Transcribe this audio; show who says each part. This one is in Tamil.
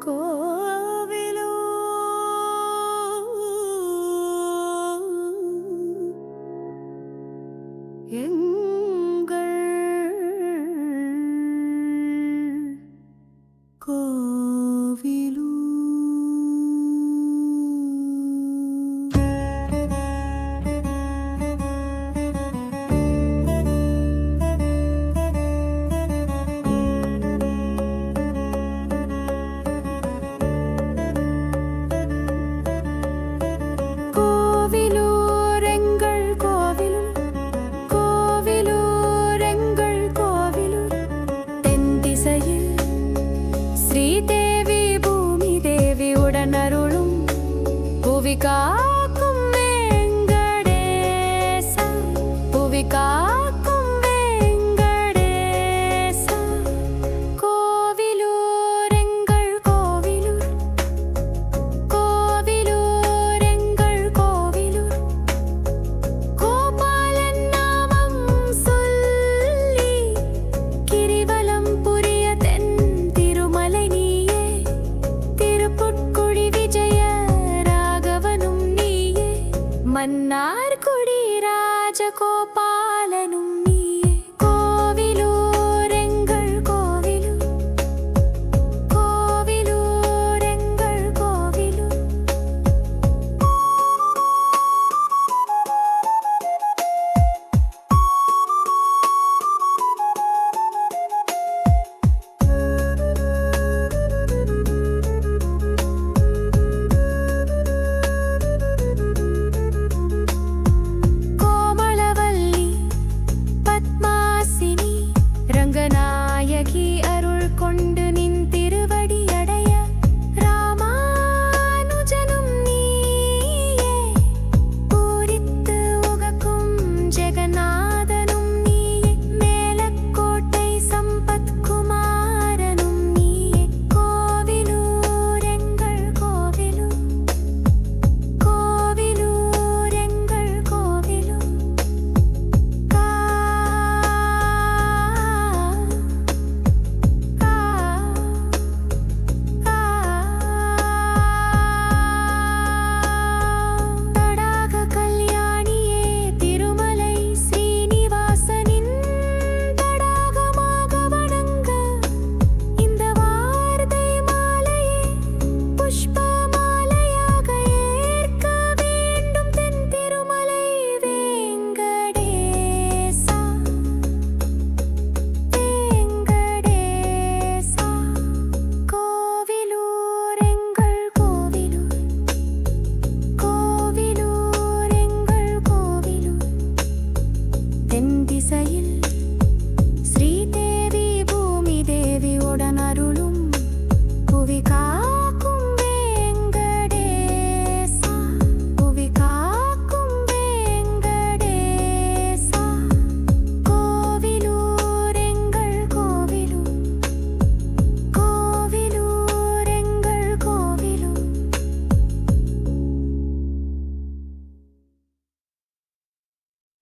Speaker 1: को புவிகாக்கும் வெங்கடேசன். புவிகா மன்னார் குடி ராஜகோபாலனும்